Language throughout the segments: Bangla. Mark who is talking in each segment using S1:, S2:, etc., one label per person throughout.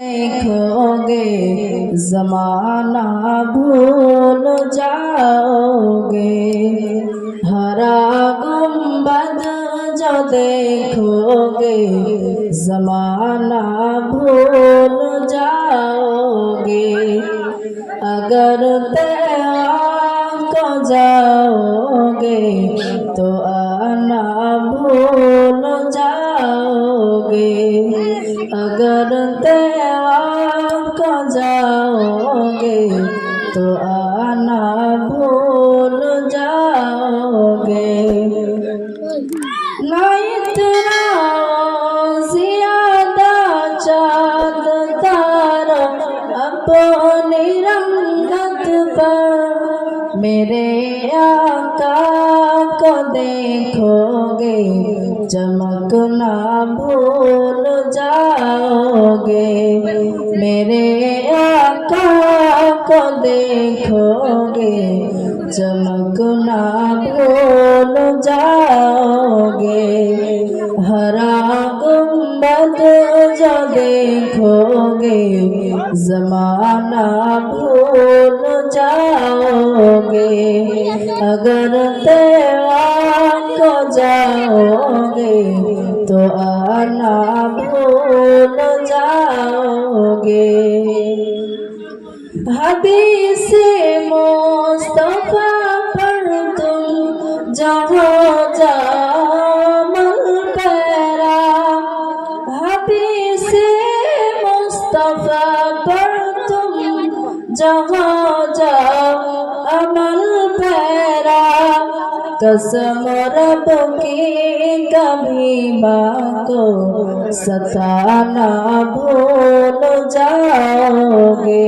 S1: देखोगे, जमाना भूल जाओगे। हरा गुंबद जो देखोगे, जमाना भूल जाओगे। अगर तैयार को जाओगे तो जमाना भूल जाओगे अगर तेरा जहाँ जाओ अमल पैरा कसम रब की कभी माँ को सताना भूल जाओगे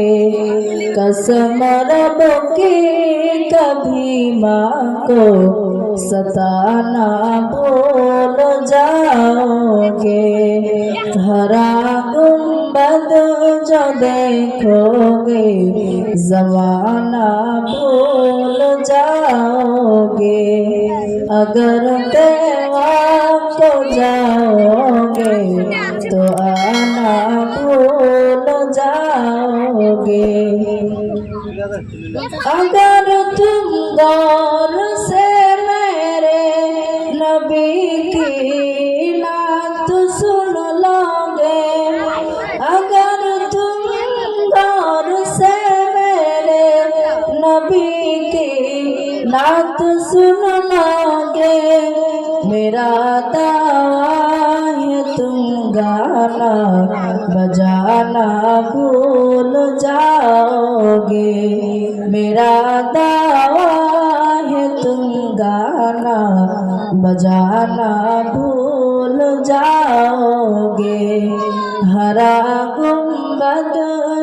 S1: कसम रब की कभी माँ को सताना भूल जाओगे हरा गुम्बद जो देखोगे जमाना भूल जाओगे अगर तेवा को जाओगे तो आना भूल जाओगे अगर सुन लागे, मेरा दावा तुम गाना बजाना भूल जाओगे। मेरा दावा है तुम गाना बजाना भूल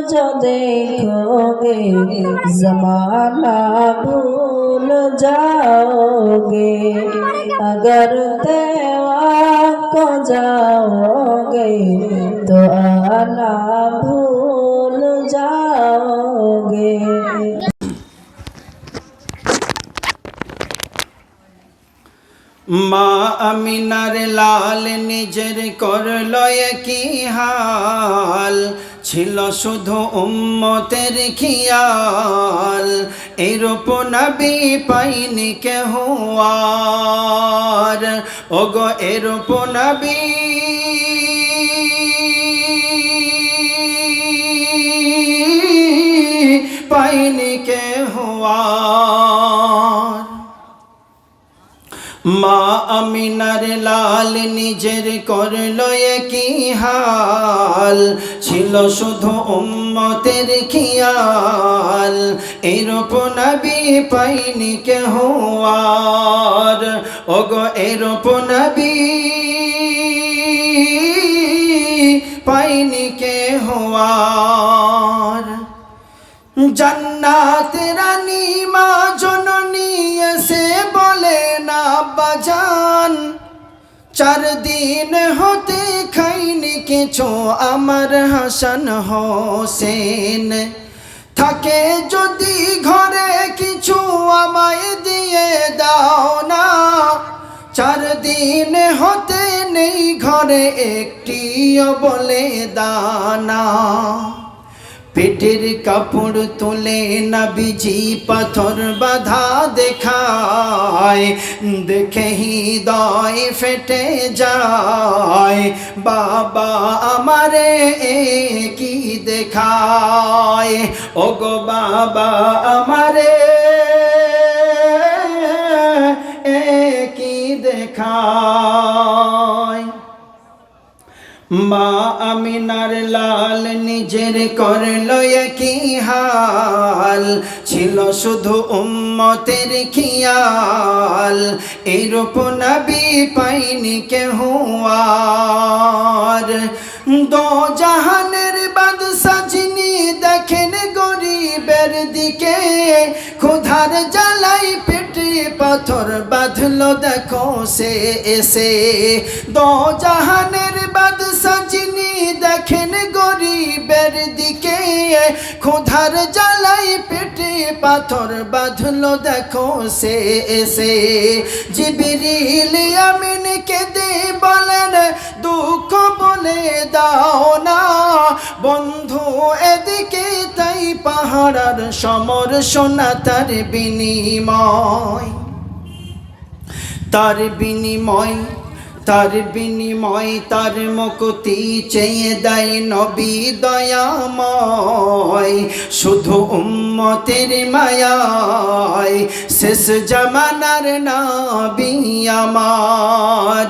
S1: जो देखोगे जमाना भूल जाओगे अगर तेवा को जाओगे तो आना भूल जाओगे
S2: মা আমিনার লাল নিজের করল কি হাল ছিল শুধু উম্মতের খিয়াল, এরূপ নবী পাইনি কেহ আর। ওগো, এরূপ নবী। পাইনি কেহ আর। মা আমিনার লাল নিজের করল কি হাল, ছিল শুধু উম্মতের খিয়াল। এরূপ নবী পাইনি কেহ আর। ওগো, এরূপ নবী পাইনি কেহ আর। জান্নাত রানী মা জননী এসে বলে, না বাজান চার দিন হতে খাইনি কিছু। আমার হাসান হোসেন থাকে যদি ঘরে কিছু আমায় দিয়ে দাও না। চার দিন হতে নেই ঘরে একটিও বলে দানা পেটের কাপড় তুলে নাবিজি পাথর বাধা দেখায়। দেখে হৃদয় ফেটে যায়। বাবা আমারে কি দেখায়। ও গো বাবা আমারে মা আমিনার লাল নিজের করল কি হাল। ছিল শুধু উম্মতের খিয়াল। এরূপ নবী পাইনি কেহ আর। দো জাহানের বাদ সাজিনি দেখেন গরিবের দিকে, ক্ষুধার জ্বালাই পেটে পাথর বাঁধলো, দেখো সে এসে। দো জাহানের বাদ সাজিনি দেখেন গরিবের দিকে, ক্ষুধার জ্বালাই পেটে পাথর বাঁধলো, দেখো সে এসে। জিবিরিল আমিন বলেন, দুঃখ বলে দাও না। বন্ধু, এদিকে তাই পাহাড়ার সমর সোনা তার বিনিময়। তার বিনিময় তার বিনিময়, তার মুক্তি চেয়ে দেয় নবী দয়াময়। শুধু উম্মতের মায়ায় শেষ জামানার নবী আমার।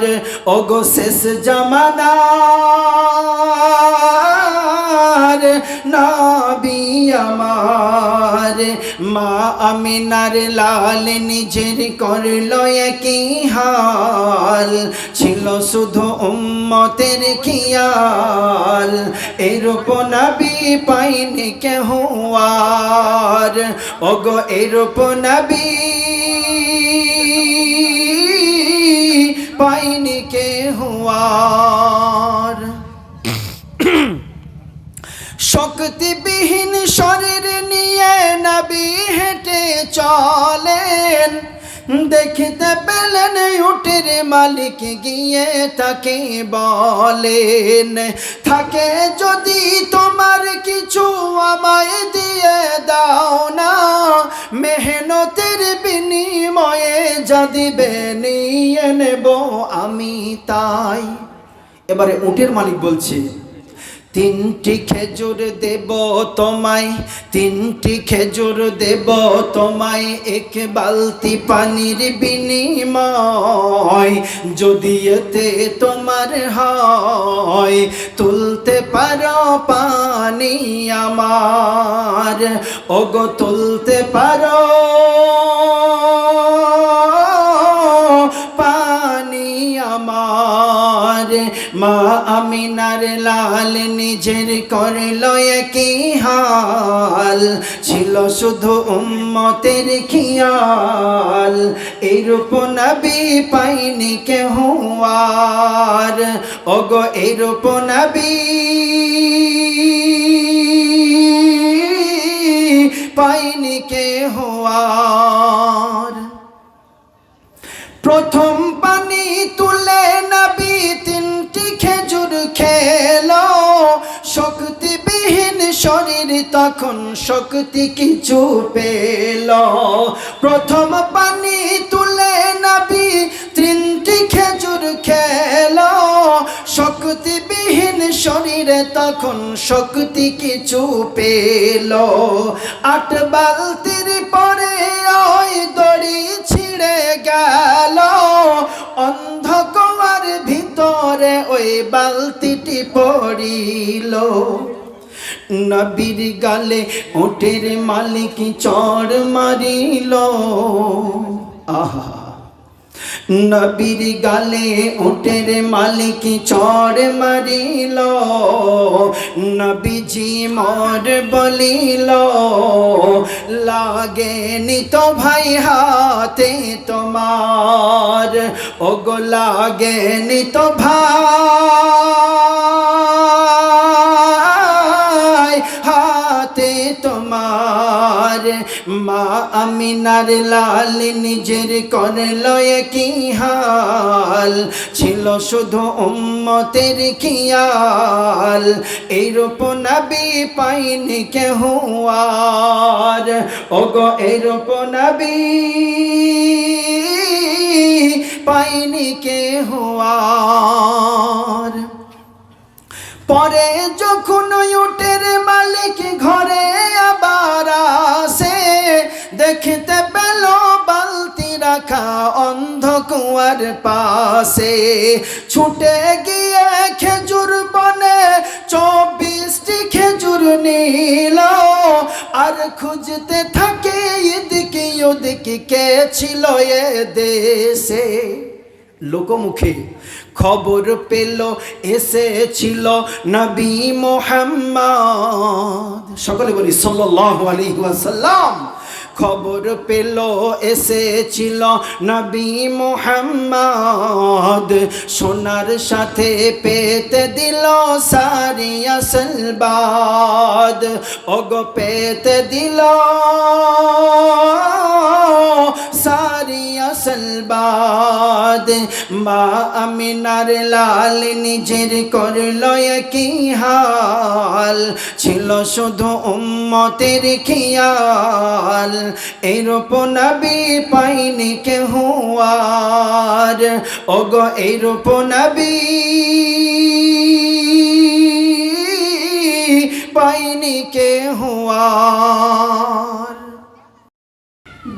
S2: ওগো শেষ জামানার নবী আমার। মা আমিনার লাল নিজের করল একই হাল। ছিল শুধু উম্মতের খিয়াল। এরূপ নবী পাইনি কেহ আর। ওগো, এরূপ নবী পাইনি কেহ আর। শক্তিবিহীন শরীর নিয়ে নবী হেঁটে চলেন। দেখিতে পেলেন উঠের মালিক গিয়ে তাকে বলেন, থাকে যদি তোমার কিছু আমায় দিয়ে দাও না, মেহনতের বিনিময়ে যা দিবে নিয়ে নেব আমি তাই। এবারে উটের মালিক বলছে তিনটি খেজুর দেব তোমায়, তিনটি খেজুর দেব তোমায়, এক বালতি পানির বিনিময়। যদি এতে তোমার হয়, তুলতে পারো পানি আমার। ওগো, তুলতে পারো। মা আমিনার লাল নিজের করল একই হাল। ছিল শুধু উম্মতের খিয়াল। এরূপ নবী পাইনি কেহ আর। ওগো, এরূপ নবী পাইনি কেহ আর। প্রথম পানি তুলে নবী শক্তিবিহীন শরীর তখন শক্তি কিছু পেল। প্রথম পানি তুলে নবী, তিনটি খেজুর খেলো। শক্তিবিহীন শরীরে তখন শক্তি কিছু পেল। আট বালতির পরে ওই দড়ি ছিঁড়ে গেল। অন্ধকার ভিতরে ওই বালতিটি পড়িল। নবীর গালে ওটের মালিক চড় মারিল। আহা। নবীর গালে উঠের মালিক চড় মারিল। নবীজি মর বলিল, লাগে নিত ভাই হাতে তোমার, ওগো লাগে তো ভাই তোমার মা আমিনার লাল নিজের করল কি হাল? ছিল শুধু উম্মতের খিয়াল। এই রূপ নবী পাইনি কেহ আর। ওগো এই রূপ নবী পাইনি কেহ আর। পরে যখন উটের মালিক ঘরে আবার দেখতে পেল বালতি রাখা অন্ধ কুয়ার পাশে। ছুটে গিয়ে খেজুর বনে চব্বিশটি খেজুর নিল। আর খুঁজতে থাকে এদিকে ওদিকে কে ছিল এ দেশে। লোকমুখে খবর পেল, এসেছিল নবী মোহাম্মদ। সকলে বলি, সাল্লাল্লাহু আলাইহি ওয়াসাল্লাম। খবর পেল এসেছিল নবী মোহাম্মদ। সোনার সাথে পেতে দিল সারি আসলবাদ ওগো পেতে দিল আসলবাদ মা আমিনার লাল নিজের করল কি হাল। ছিল শুধু উম্মতের খিয়াল। এইরূপ নবী পাইনি কেহ আর। ওগো এইরূপ নবী পাইনি কেহ আর।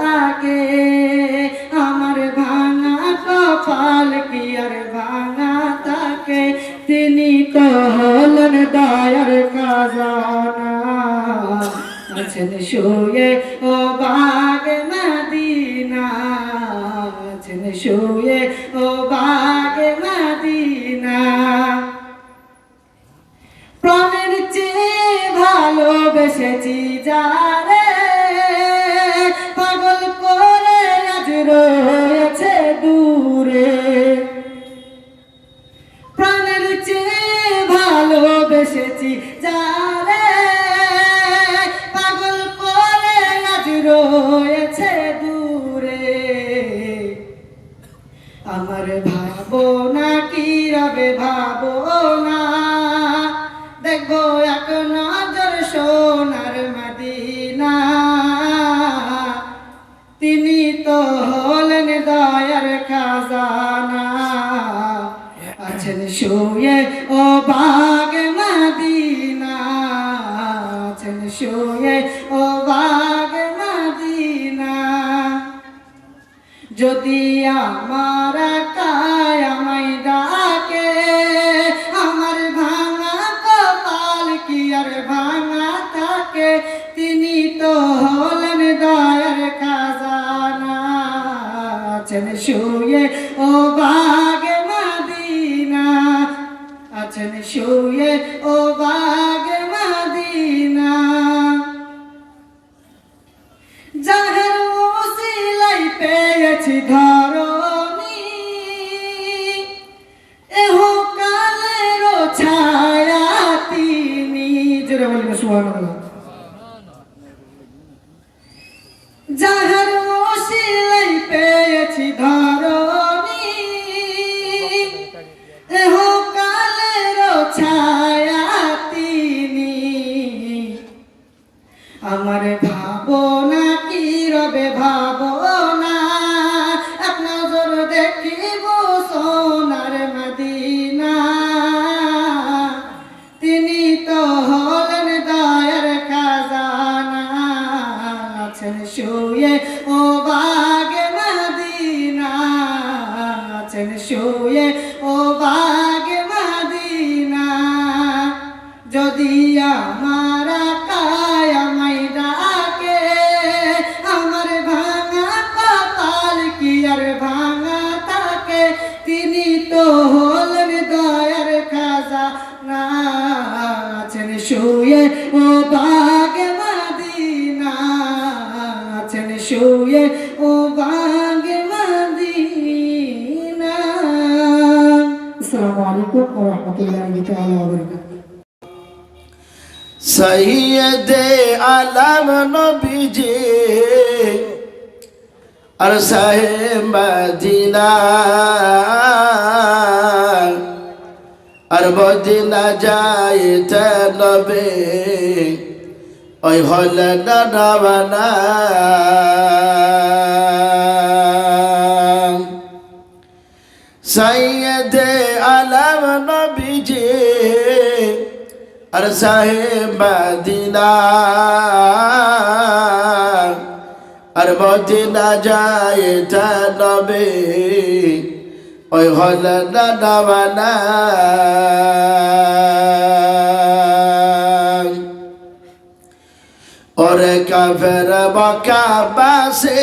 S3: ডাকে আমার ভাঙা কপাল কি আর ভাঙা তাকে তিনি তো হলেন দয়ার খাজানা। আছেন শুয়ে, ও বাগ না আছেন শুয়ে আজ রয়েছে ചുറ്റുപാടുള്ള আছেন শুয়ে ও বাগে মদিনা। আছেন শুয়ে মালিকুক ও রহমতুল্লাহ দিতে আল্লাহ বরকত
S4: সৈয়দে আলম নবীজি আর সাহেব মদিনা আর মদিনা যাইতে নবে ওই হলেন রবানা নবীজি আর সাহেব মদিনা, আর মদিনা যায় তা নবে, ওই হল না নামানা ওরে কাফের বকা বাসে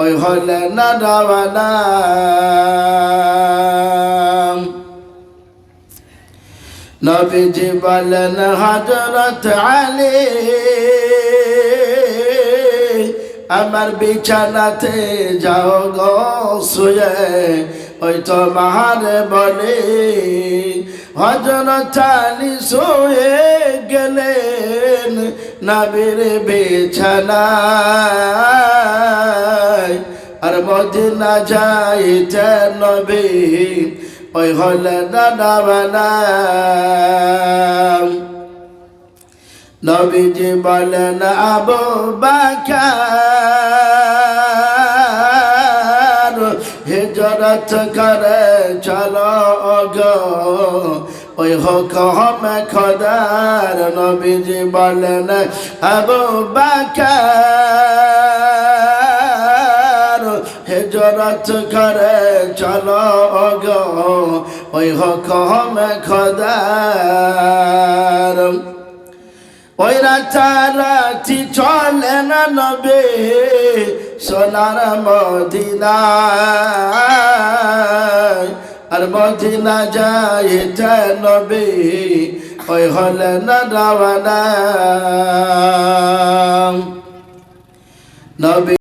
S4: ওই হলে না ডাবানা নবীজি বলেন হজরত আলী, আমার বিছানাতে যাও গো, শুয়ে। ওই তো মাহারে বলে হজরত আলী শুয়ে গেলেন নবীর বিছানায়। আর মদিনা যাইতে নবী ওই হলে দাদা বানা। নবীজি বলেন, আবু বাকার হিজরত করে চলো গো। ওই হুকম খদার নবীজি বলেন, আবু বাকার, হিজরত করে চলো গো। ওই হুকম খদার। ওই রাতারাতি চলে না নবে সোনার মদিনায় আর মদিনা যায় নবে ওই হলে না রাওয়ানা নবী